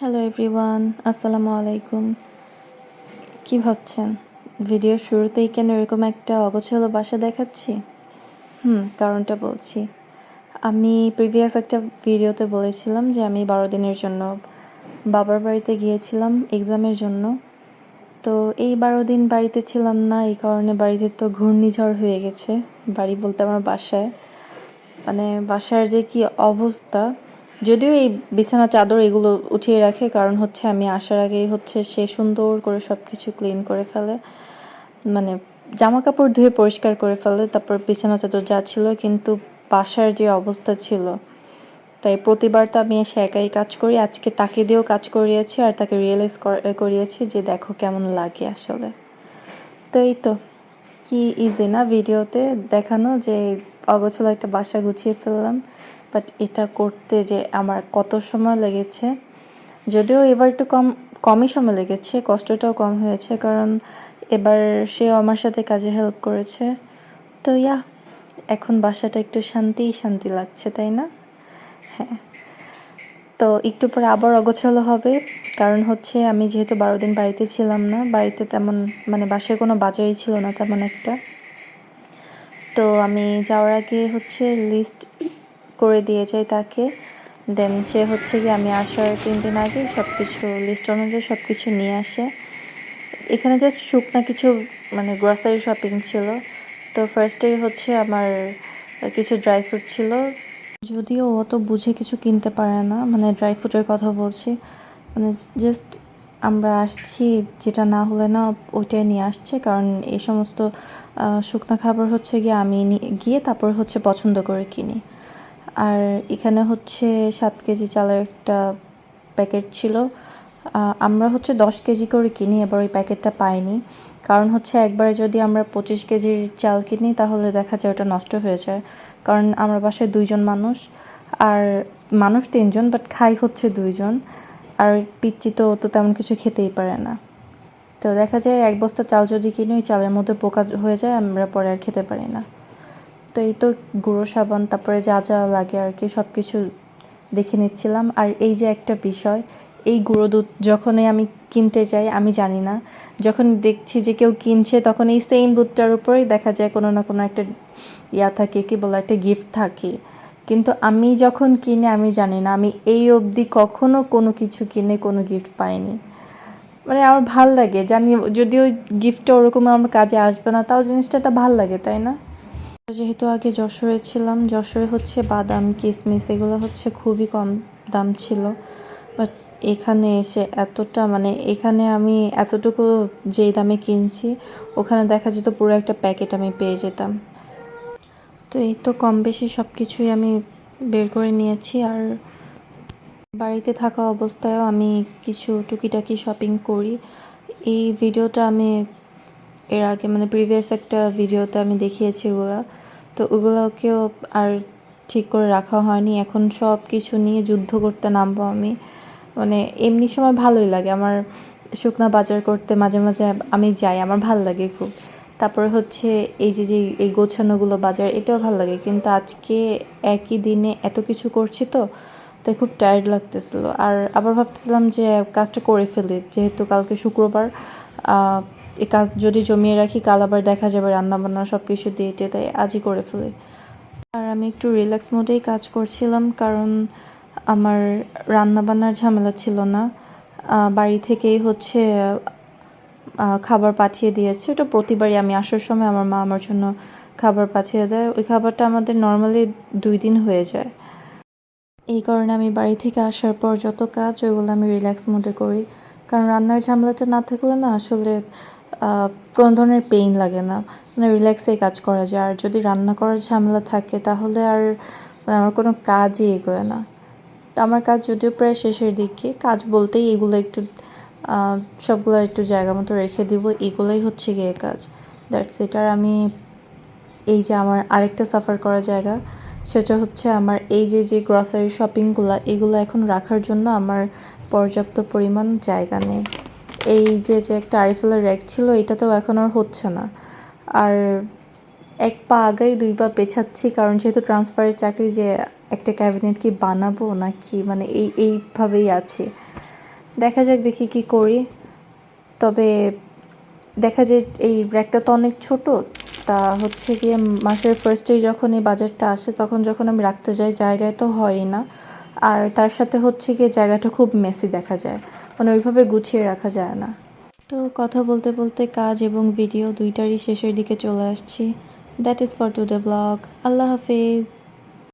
Hello everyone আসসালামু আলাইকুম কি ভাবছেন? ভিডিও শুরুতেই কেন এরকম একটা অগোছালো বাসা দেখাচ্ছি? হুম, কারণটা বলছি। আমি প্রিভিয়াস একটা ভিডিওতে বলেছিলাম যে আমি বারো দিনের জন্য বাবার বাড়িতে গিয়েছিলাম এক্সামের জন্য। তো এই বারো দিন বাড়িতে ছিলাম না, এই কারণে বাড়িতে তো ঘূর্ণিঝড় হয়ে গেছে। বাড়ি বলতে আমার বাসায়। মানে বাসার যে কি অবস্থা যদিও এই বিছানা চাদর এগুলো উঠিয়ে রাখে, কারণ হচ্ছে আমি আসার আগেই হচ্ছে সে সুন্দর করে সব কিছু ক্লিন করে ফেলে। মানে জামা কাপড় ধুয়ে পরিষ্কার করে ফেলে, তারপর বিছানা চাদর যা ছিল, কিন্তু বাসার যে অবস্থা ছিল, তাই প্রতিবার তো আমি এসে একাই কাজ করি। আজকে তাকে দিয়েও কাজ করিয়েছি আর তাকে রিয়েলাইজ করিয়েছি যে দেখো কেমন লাগে আসলে। তো এই তো, কি ইজি না? ভিডিওতে দেখানো যে অগোছলো একটা বাসা গুছিয়ে ফেললাম বাট এটা করতে যে আমার কত সময় লেগেছে, যদিও এবার একটু কম, কমই সময় লেগেছে, কষ্টটাও কম হয়েছে, কারণ এবার সেও আমার সাথে কাজে হেল্প করেছে। তো ইয়া, এখন বাসাটা একটু শান্তি শান্তি লাগছে, তাই না? হ্যাঁ। তো একটু পরে আবার অগোছালো হবে, কারণ হচ্ছে আমি যেহেতু বারো দিন বাড়িতে ছিলাম না, বাড়িতে তেমন মানে বাসায় কোনো বাজারই ছিল না তেমন একটা। তো আমি যাওয়ার আগে হচ্ছে লিস্ট করে দিয়ে যাই তাকে। দেন সে হচ্ছে কি আমি আসার তিন দিন আগে সব কিছু লিস্ট অনুযায়ী সব কিছু নিয়ে আসে। এখানে জাস্ট শুকনা কিছু মানে গ্রসারি শপিং ছিল। তো ফার্স্টেই হচ্ছে আমার কিছু ড্রাই ফ্রুট ছিল। যদিও ও তো বুঝে কিছু কিনতে পারে না মানে ড্রাই ফ্রুটের কথা বলছি। মানে জাস্ট আমরা আসছি, যেটা না হলে না ওইটাই নিয়ে আসছে। কারণ এই সমস্ত শুকনো খাবার হচ্ছে গিয়ে আমি গিয়ে তারপর হচ্ছে পছন্দ করে কিনি। আর এখানে হচ্ছে সাত কেজি চালের একটা প্যাকেট ছিল। আমরা হচ্ছে দশ কেজি করে কিনি, এবার ওই প্যাকেটটা পাইনি। কারণ হচ্ছে একবারে যদি আমরা পঁচিশ কেজির চাল কিনি, তাহলে দেখা যায় ওটা নষ্ট হয়ে যায়। কারণ আমরা বাসায় দুইজন মানুষ, আর মানুষ তিনজন, বাট খাই হচ্ছে দুইজন। আর পিচ্ছি তো তো তেমন কিছু খেতেই পারে না। তো দেখা যায় এক বস্তা চাল যদি কিনি, ওই চালের মধ্যে পোকা হয়ে যায়, আমরা পরে আর খেতে পারি না। তো এই তো গুঁড়ো সাবান, তারপরে যা যা লাগে আর কি সব কিছু দেখে নিচ্ছিলাম। আর এই যে একটা বিষয়, এই গুঁড়ো দুধ যখনই আমি কিনতে যাই, আমি জানি না, যখন দেখছি যে কেউ কিনছে, তখন এই সেম দুধটার উপরেই দেখা যায় কোনো না কোনো একটা ইয়া থাকে, কি বলে, একটা গিফট থাকে। কিন্তু আমি যখন কিনে, আমি জানি না, আমি এই অবধি কখনো কোনো কিছু কিনে, কোনো গিফট পাইনি। মানে আমার ভালো লাগে, জানি যদিও গিফটটা ওরকম আমার কাজে আসবে না, তাও জিনিসটা একটা ভালো লাগে, তাই না? যেহেতু আগে যশোরে ছিলাম, যশোরে হচ্ছে বাদাম কিশমিশ এগুলো হচ্ছে খুবই কম দাম ছিল। বাট এখানে এসে এতটা মানে এখানে আমি এতটুকু যেই দামে কিনছি, ওখানে দেখা যেত পুরো একটা প্যাকেট আমি পেয়ে যেতাম। তো এই তো কম বেশি সব কিছুই আমি বের করে নিয়েছি আর বাড়িতে থাকা অবস্থায়ও আমি কিছু টুকিটাকি শপিং করি। এই ভিডিওটা আমি এর আগে মানে প্রিভিয়াস একটা ভিডিওতে আমি দেখিয়েছি ওগুলো। তো ওগুলোকেও আর ঠিক করে রাখা হয়নি। এখন সব কিছু নিয়ে যুদ্ধ করতে নামবো আমি। মানে এমনি সময় ভালোই লাগে। আমার শুকনা বাজার করতে মাঝে মাঝে আমি যাই। আমার ভালো লাগে খুব। তারপরে হচ্ছে এই যে যে এই গোছানোগুলো বাজার, এটাও ভালো লাগে। কিন্তু আজকে একই দিনে এত কিছু করছি তো, তাই খুব টায়ার্ড লাগতেছিল। আর আবার ভাবতেছিলাম যে কাজটা করে ফেলি, যেহেতু কালকে শুক্রবার। এই কাজ যদি জমিয়ে রাখি, কাল আবার দেখা যাবে রান্নাবান্না সব কিছু দিয়ে টিয়ে তাই আজই করে ফেলি। আর আমি একটু রিল্যাক্স মোডেই কাজ করছিলাম, কারণ আমার রান্নাবান্নার ঝামেলা ছিল না। বাড়ি থেকেই হচ্ছে খাবার পাঠিয়ে দিয়েছে। ওটা প্রতিবারই আমি আসার সময় আমার মা আমার জন্য খাবার পাঠিয়ে দেয়। ওই খাবারটা আমাদের নর্মালি দুই দিন হয়ে যায়। এই কারণে আমি বাড়ি থেকে আসার পর যত কাজ, ওইগুলো আমি রিল্যাক্স মোডে করি। কারণ রান্নার ঝামেলাটা না থাকলে না আসলে কোনো ধরনের পেইন লাগে না। মানে রিল্যাক্সে কাজ করা যায়। আর যদি রান্না করার ঝামেলা থাকে, তাহলে আর আমার কোনো কাজই এগোয় না। তো আমার কাজ যদিও প্রায় শেষের দিকে, কাজ বলতেই এগুলো একটু সবগুলো একটু জায়গা মতো রেখে দিব, এগুলোই হচ্ছে গিয়ে কাজ। দ্যাটস ইট আর আমি এই যে আমার আরেকটা সাফার করা জায়গা, সেটা হচ্ছে আমার এই যে যে গ্রসারি শপিংগুলো এগুলো এখন রাখার জন্য আমার পর্যাপ্ত পরিমাণ জায়গা নেই। এই যে যে একটা আরিফেলের র্যাক ছিল, এটাতেও এখন আর হচ্ছে না। আর এক পা আগাই দুই পা পেছাচ্ছি, কারণ যেহেতু ট্রান্সফারের চাকরি যে একটা ক্যাবিনেট কি বানাবো না কি মানে এই, এইভাবেই আছে। দেখা যাক দেখি কি করি। তবে দেখা যায় এই ব্র্যাকটা তো অনেক ছোট, তা হচ্ছে গিয়ে মাসের ফার্স্টেই যখন এই বাজারটা আসে, তখন যখন আমি রাখতে যাই, জায়গায় তো হয়ই না। আর তার সাথে হচ্ছে গিয়ে জায়গাটা খুব মেসি দেখা যায় মানে ওইভাবে গুছিয়ে রাখা যায় না। তো কথা বলতে বলতে কাজ এবং ভিডিও দুইটারই শেষের দিকে চলে আসছি। That is for to today blog Allah Hafiz.